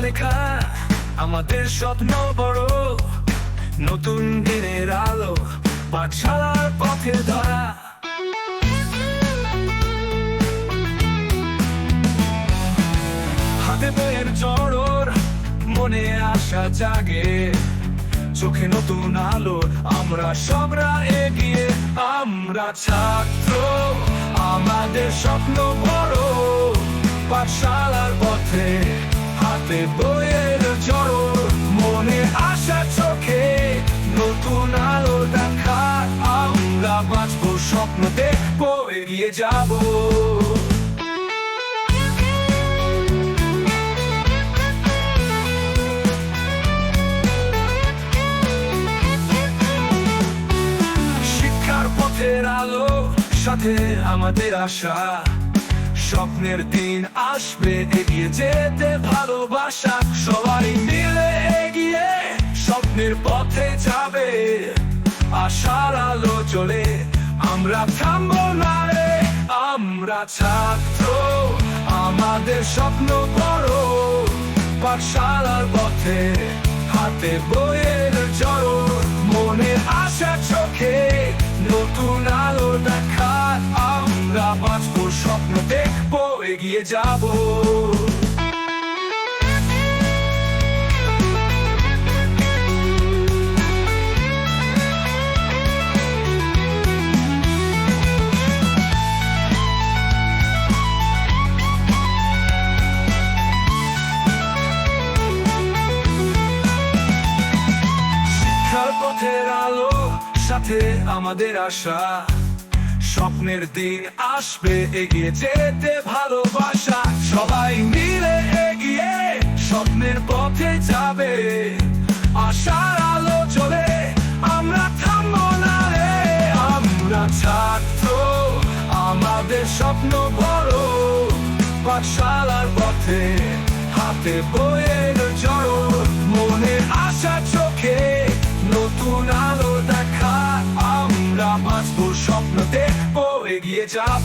লেখা আমাদের স্বপ্ন বড়। নতুন দিনের আলো পাঠশালার পথে ধরা। হাতে বইয়ের চড়র, মনে আশা জাগে। চোখে নতুন আলো, আমরা সবরা এগিয়ে, আমরা ছাত্র, আমাদের স্বপ্ন বড়। পাঠশালার পথে হাতে বইয়ের চড়র মনে আশা চোখে নতুন আলো দেখা আমরা বাঁচবো স্বপ্ন দেখব এগিয়ে যাব শিক্ষার পথের আলো সাথে আমাদের আশা স্বপ্নের দিন আসবে, এগিয়ে যেতে ভালোবাসা। সবাই মিলে এগিয়ে স্বপ্নের পথে যাবে। আশার আলো চলে আমরা থামবো না রে। আমরা ছাত্র, আমাদের স্বপ্ন বড়। পাঠশালার পথে হাতে বইয়ের জড়ো। মনে আশা চোখে নতুন আলো দেখা আমরা বাঁচবো দেখব এগিয়ে যাব। আলো সাথে আমাদের আশা। স্বপ্নের দিন আসবে, এগিয়ে যেতে ভালোবাসা। সবাই মিলে এগিয়ে স্বপ্নের পথে যাবে। আশার আলো চলে আমরা থামবো না রে। আমরা ছাত্র, আমাদের স্বপ্ন বড়। পাঠশালার পথে হাতে বইয়ের স্বপ্ন দেখব এগিয়ে যাব।